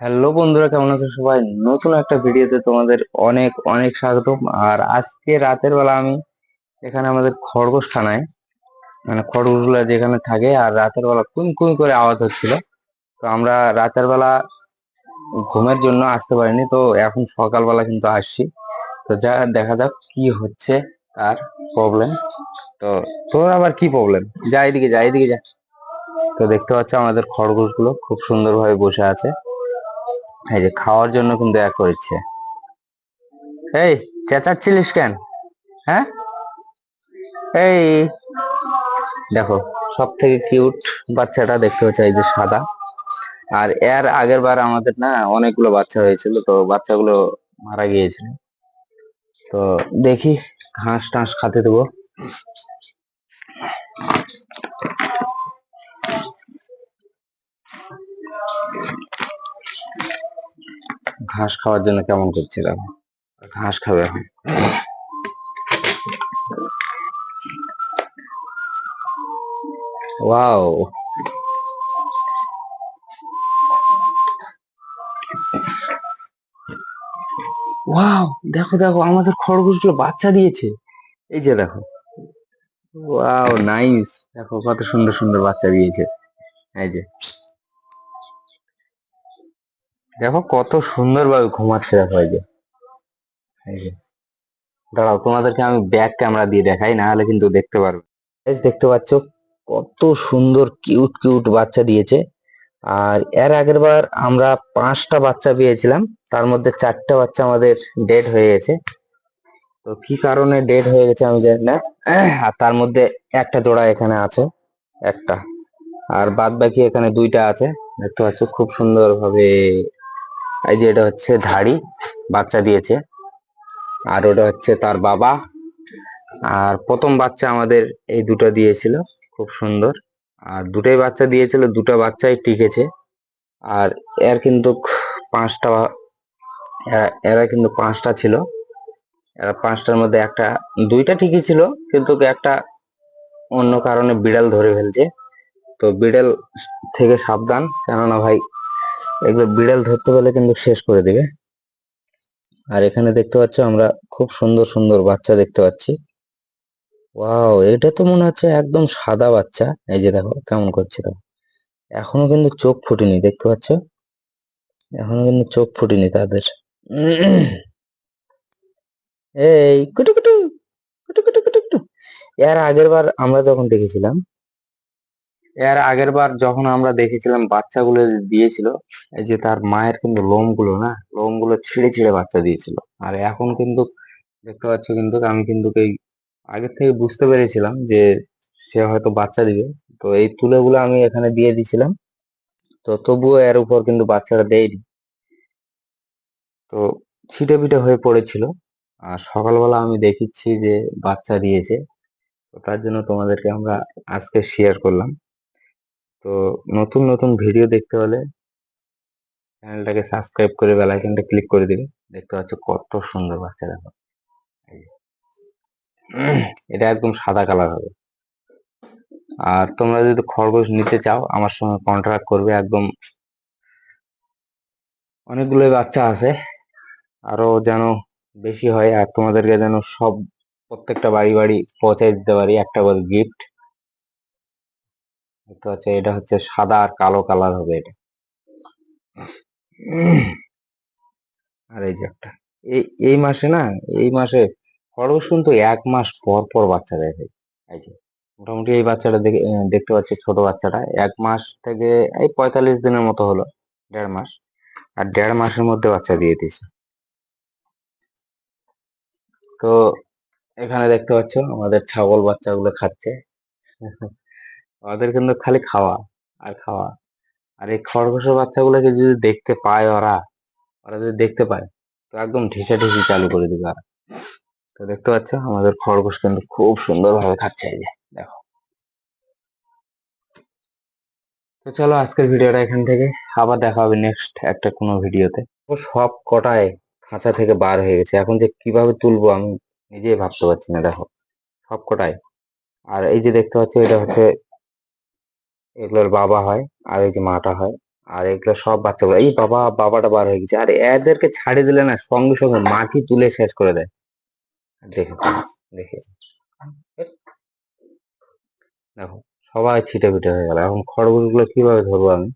Hello বন্ধুরা, কেমন আছো সবাই? নতুন একটা ভিডিওতে তোমাদের অনেক অনেক স্বাগতম। আর আজকে রাতের বেলা আমি এখানে আমাদের খরগোশ থানায় মানে খরগোশগুলো যেখানে থাকে, আর রাতের বেলা কুই কুই করে আওয়াজ হচ্ছিল। তো আমরা রাতের বেলা ঘুমের জন্য আসতে পারিনি, তো এখন সকালবেলা কিন্তু আসছি। তো যা, দেখা যাক কি হচ্ছে তার প্রবলেম তো তোর আবার কি প্রবলেম যা এদিকে যা এদিকে যা। তো দেখতে পাচ্ছ আমাদের খরগোশগুলো খুব সুন্দরভাবে বসে আছে। এই যে খাওয়ার জন্য কিন্তু এক করেছে। এই, চেঁচাচ্ছিলিস কেন? হ্যাঁ? এই, দেখো সব থেকে কিউট বাচ্চাটা দেখতে পাচ্ছ এই যে সাদা। আর এর আগের বার আমাদের না অনেকগুলো বাচ্চা হয়েছিল, তো বাচ্চাগুলো মারা গিয়েছিল তো দেখি, ঘাস টাস খাতে দেবো। ঘাস খাওয়ার জন্য কেমন করছিলাম? ঘাস খাবে। এখন ওয়াও। ওয়াও, দেখো দেখো, আমাদের খরগোশগুলো বাচ্চা দিয়েছে। এই যে দেখো। Wow, nice. দেখো, কত সুন্দর সুন্দর বাচ্চা দিয়েছে। এই যে। দেখো কত সুন্দর ভাবে ঘুমাচ্ছে দেখো এই যে। দাঁড়াও, তোমাদেরকে আমি ব্যাক ক্যামেরা দিয়ে দেখাই না হলে কিন্তু দেখতে পারবে। দেখতে পাচ্ছ কত সুন্দর কিউট কিউট বাচ্চা দিয়েছে। আর এর আগের বার আমরা পাঁচটা বাচ্চা পেয়েছিলাম, তার মধ্যে চারটা বাচ্চা আমাদের ডেড হয়ে গেছে। তো কি কারণে ডেড হয়ে গেছে আমি জানি না। আর তার মধ্যে একটা জোড়া এখানে আছে, একটা। আর বাদ বাকি এখানে দুইটা আছে। দেখতে পাচ্ছ খুব সুন্দর ভাবে এই যে এটা হচ্ছে ধাড়ি, বাচ্চা দিয়েছে। আর ওটা হচ্ছে তার বাবা। আর প্রথম বাচ্চা আমাদের এই দুটো দিয়েছিল, খুব সুন্দর। আর দুটাই বাচ্চা দিয়েছিল, দুটো বাচ্চাই টিকেছে। আর এর কিন্তু পাঁচটা, এরা- কিন্তু পাঁচটা ছিল। এরা পাঁচটার মধ্যে একটা, দুইটা ঠিকই ছিল, কিন্তু একটা অন্য কারণে বিড়াল ধরে ফেলছে। তো বিড়াল থেকে সাবধান, কেননা ভাই এগুলো বিড়াল ধরতে পেলে কিন্তু শেষ করে দেবে। আর এখানে দেখতে পাচ্ছ আমরা খুব সুন্দর সুন্দর বাচ্চা দেখতে পাচ্ছি। ওয়াও, এটা তো মনে হচ্ছে একদম সাদা বাচ্চা। এই যে দেখো, কেমন করছে দেখো। এখনও কিন্তু চোখ ফুটেনি, দেখতে পাচ্ছ? এখনও কিন্তু চোখ ফুটেনি তাদের। এই, কুটু কুটু কুটু কুটু কুটু কুটু। এর আগের বার আমরা যখন দেখেছিলাম এর আগের বার যখন আমরা দেখেছিলাম বাচ্চাগুলো দিয়েছিল যে তার মায়ের কিন্তু লোমগুলো না, লোমগুলো ছিঁড়ে ছিঁড়ে বাচ্চা দিয়েছিল। আর এখন কিন্তু দেখতে পাচ্ছ কিন্তু আমি কিন্তু এই আগের থেকে বুঝতে পেরেছিলাম যে সে হয়তো বাচ্চা দিবে। তো এই তুলোগুলো আমি এখানে দিয়ে দিছিলাম তো তবুও এর উপর কিন্তু বাচ্চাটা দেয়নি। তো ছিটে পিটে হয়ে পড়েছিল। আর সকালবেলা আমি দেখিচ্ছি যে বাচ্চা দিয়েছে। তার জন্য তোমাদেরকে আমরা আজকে শেয়ার করলাম। তো নতুন নতুন ভিডিও দেখতে হলে চ্যানেলটাকে সাবস্ক্রাইব করে বেল আইকনটা ক্লিক করে দিবে। দেখতে পাচ্ছ কত সুন্দর বাচ্চা দেখো। এটা একদম সাদা কালার হবে। আর তোমরা যদি খরগোশ নিতে চাও, আমার সঙ্গে কন্ট্রাক্ট করবে। একদম অনেকগুলোই বাচ্চা আছে। আরও যেন বেশি হয় আর তোমাদেরকে যেন সব, প্রত্যেকটা বাড়ি বাড়ি পৌঁছাই দিতে পারি। একটা করে গিফট দেখতে পাচ্ছ এটা হচ্ছে সাদা আর কালো কালার হবে এটা। আর এই যে একটা, এই এই মাসে না, এই মাসে খরগোশ কিন্তু এক মাস পর পর বাচ্চা দেয়। এই যে, মোটামুটি এই বাচ্চাটা দেখে দেখতে পাচ্ছি ছোট বাচ্চাটা। এক মাস থেকে এই পঁয়তাল্লিশ দিনের মতো হলো, দেড় মাস। আর দেড় মাসের মধ্যে বাচ্চা দিয়ে দিয়েছে। তো এখানে দেখতে পাচ্ছ আমাদের ছাগল বাচ্চাগুলো খাচ্ছে। ওদের কিন্তু খালি খাওয়া আর খাওয়া। আর এই খরগোশের বাচ্চাগুলোকে যদি দেখতে পায় ওরা ওরা যদি দেখতে পায়, তো একদম ঢিসা ঢিসি চালু করে দিবে ওরা। তো দেখতে পাচ্ছ, আমাদের খরগোশ কিন্তু খুব সুন্দর ভাবে খাচ্ছে এই যে, দেখো। তো চলো আজকের ভিডিওটা এখান থেকে, আবার দেখা হবে নেক্সট একটা কোনো ভিডিওতে। সব কটায় খাঁচা থেকে বার হয়ে গেছে। এখন যে কীভাবে তুলবো আমি নিজেই ভাবতে পারছি না, দেখো। সব কটায়। আর এই যে দেখতে পাচ্ছ, এটা হচ্ছে এগুলোর বাবা হয়, আর এই যে মাটা হয়, আর এগুলো সব বাচ্চাগুলো, এই বাবা, বাবাটা বার হয়ে গেছে। আর এদেরকে ছাড়ে দিলে না, সঙ্গে সঙ্গে মাটি তুলে শেষ করে দেয়। দেখে দেখে। দেখো, সবাই ছিটে পিটে হয়ে গেল। এখন খড়গুলো কীভাবে ধরবো আমি?